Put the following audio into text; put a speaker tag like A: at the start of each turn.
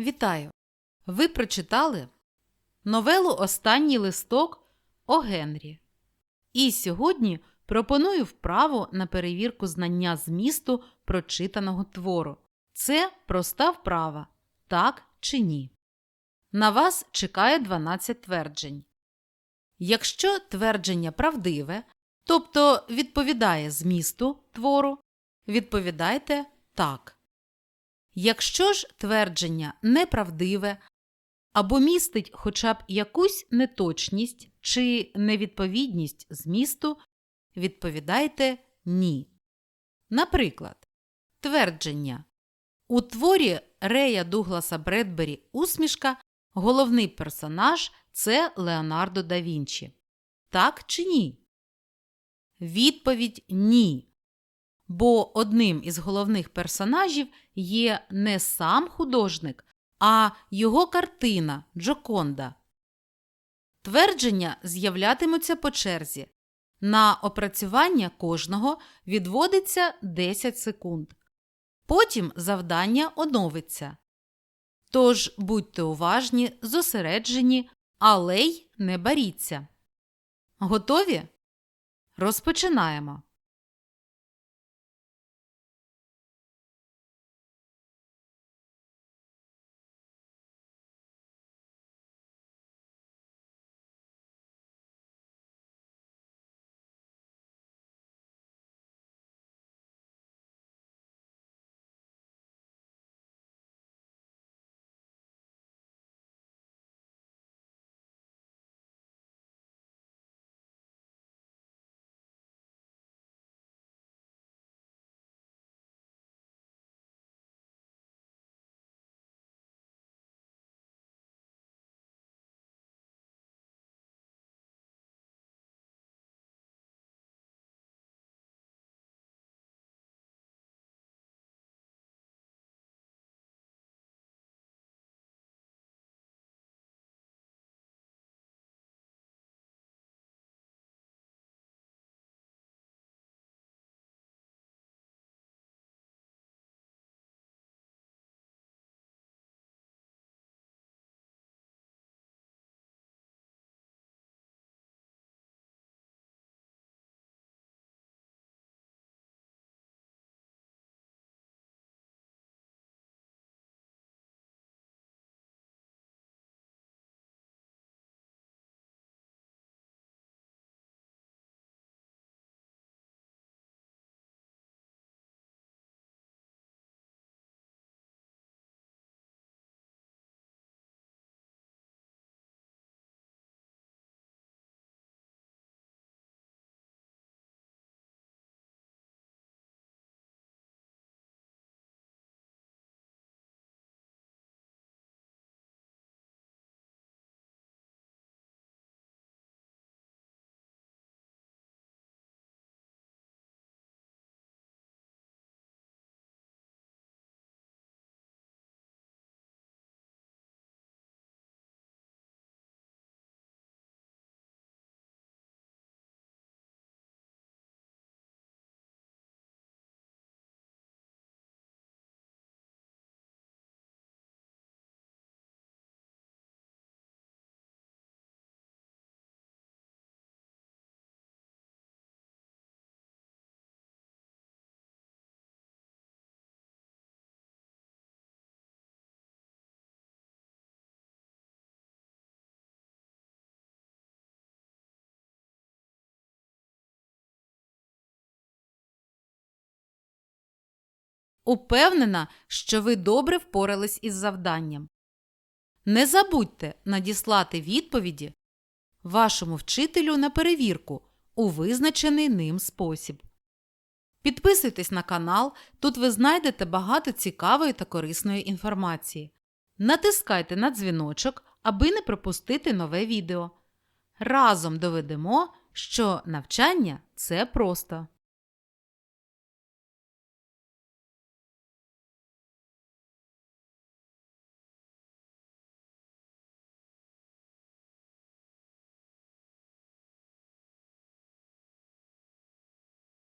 A: Вітаю! Ви прочитали новелу Останній листок о Генрі. І сьогодні пропоную вправу на перевірку знання змісту прочитаного твору. Це проста вправа, так чи ні. На вас чекає 12 тверджень. Якщо твердження правдиве, тобто відповідає змісту твору, відповідайте так. Якщо ж твердження неправдиве або містить хоча б якусь неточність чи невідповідність змісту, відповідайте ні. Наприклад, твердження у творі Рея Дугласа Бредбері Усмішка головний персонаж це Леонардо да Вінчі. Так чи ні? Відповідь ні. Бо одним із головних персонажів є не сам художник, а його картина Джоконда. Твердження з'являтимуться по черзі. На опрацювання кожного відводиться 10 секунд. Потім завдання оновиться. Тож будьте уважні, зосереджені, але й не баріться. Готові? Розпочинаємо. Упевнена, що ви добре впорались із завданням. Не забудьте надіслати відповіді вашому вчителю на перевірку у визначений ним спосіб. Підписуйтесь на канал, тут ви знайдете багато цікавої та корисної інформації. Натискайте на дзвіночок, аби не пропустити нове відео. Разом доведемо, що навчання це просто.